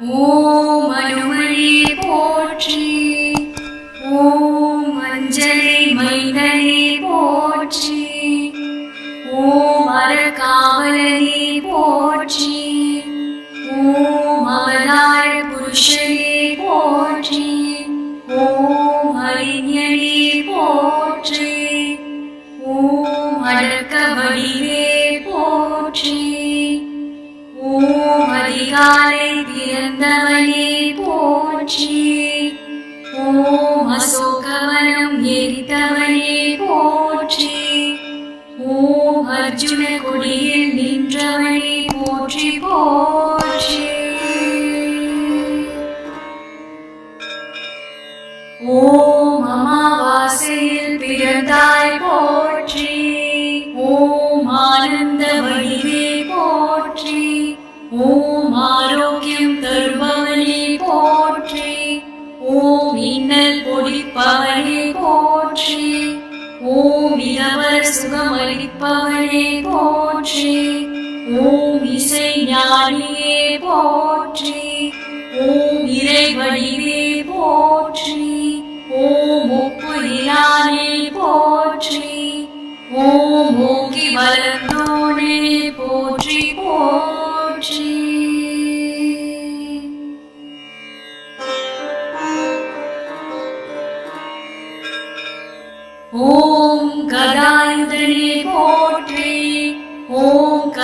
ஓம் அனுமதி போற்றி. ஓம் அஞ்சலி மைந்தனி போற்றி. ஓம் அறக்காவலனே போற்றி. ஓம் அவதார புருஷனே போற்றி. பிறந்தவனே போற்றி. ஓம் அசோகவனம் எரித்தவனே போற்றி. ஓம் அர்ஜுன கொடியில் போற்றி ஓம் இசை ஞானியே போற்றி ஓம் இறைவடிவே போற்றி ஓம் ஒப்பு இலானே போற்றி ஓம்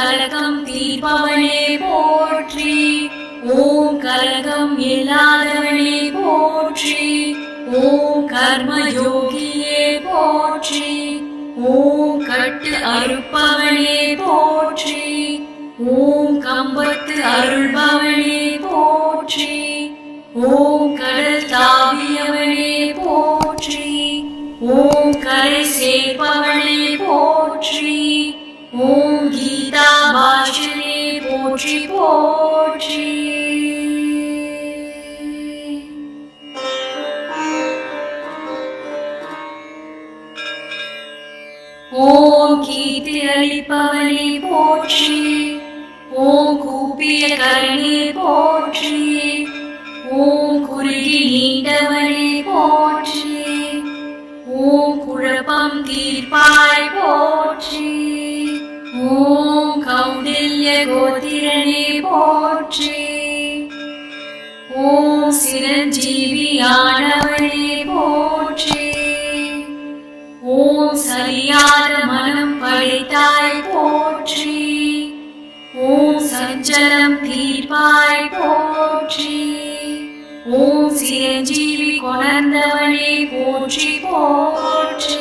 ஓம் கலகம் தீர்ப்பவனே போற்றி. ஓம் கலகம் இல்லாதவனே போற்றி. ஓம் கர்ம யோகியே போற்றி. ஓம் கட்டு அறுப்பவனே போற்றி. ஓம் கம்பத்து அருள்பவனே போற்றி. ஓம் கடல் தா போற்றி போற்றி. ஓம் கீர்த்தி அளிப்பவனே போற்றி ஓம் கூப்பிய கரணே போற்றி ஓம் குறுகி நீண்டவனே போற்றி ஓம் குழப்பம் தீர்ப்பாய் போற்றி ஓம் கௌடில்ய கோத்திரனே போற்றி. ஓம் சிரஞ்சீவியானவனே போற்றி. ஓம் சரியாத மனம் படைத்தாய் போற்றி. ஓம் சஞ்சலம் தீர்ப்பாய் போற்றி. ஓம் சிரஞ்சீவி கொணர்ந்தவனே போற்றி போற்றி.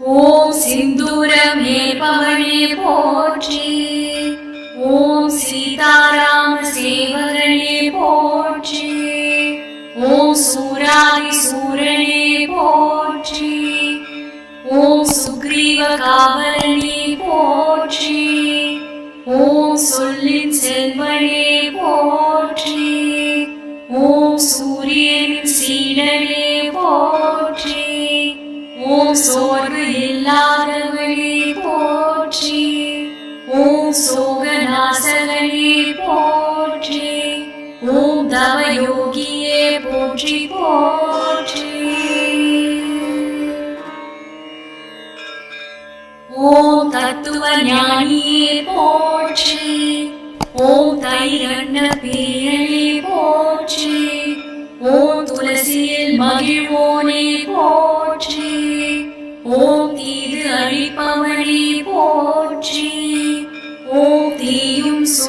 ஓம் சிந்தூரம் போற்றி. ஓம் சீதாராம சேவகனே போற்றி. ஓம் சூராதி சூரனே போற்றி. ஓம் சுக்ரீவ காவலனே போற்றி. ஓம் சொல்லின் செல்வனே போற்றி. ஓம் சூரியனின் சீடனே போற்றி. ஓம் சோர்வு இல்லாத சோகநாசகனே போற்றி. ஓம் தவ யோகியே போற்றி போற்றி. ஓம் தத்துவ ஞானியே போற்றி. ஓம் தைரண்ண பிரியனே போற்றி. ஓம் துளசியில் மகிழ்வோனே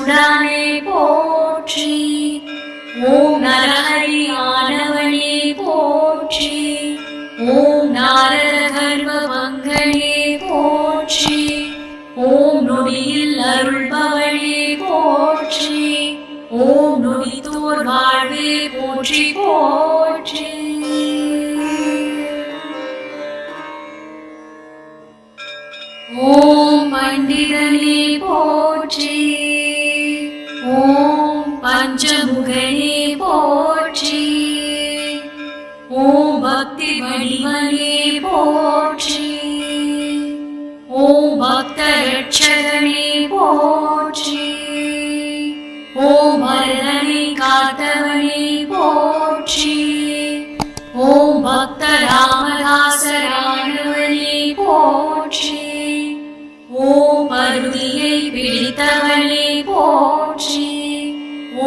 தீயும் சுடானே போற்றி. ஓம் நரஹரி ஆனவனே போற்றி. ஓம் நாரத கர்வ மங்களே போற்றி. ஓம் நொடியில் அருள்பவனே போற்றி. ஓம் நொடித்தோர் வாழ்வே போற்றி போற்றி. ஓம் பண்டிதனே போ திருமணியே போற்றி. ஓம் பக்தரட்சகனே போற்றி. ஓம் பரதனை காத்தவனே போற்றி. ஓம் பக்த ராமதாசரானவனே போற்றி. ஓம் பருதியை பிடித்தவனே போற்றி.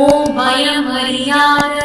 ஓம் பயம் அறியாத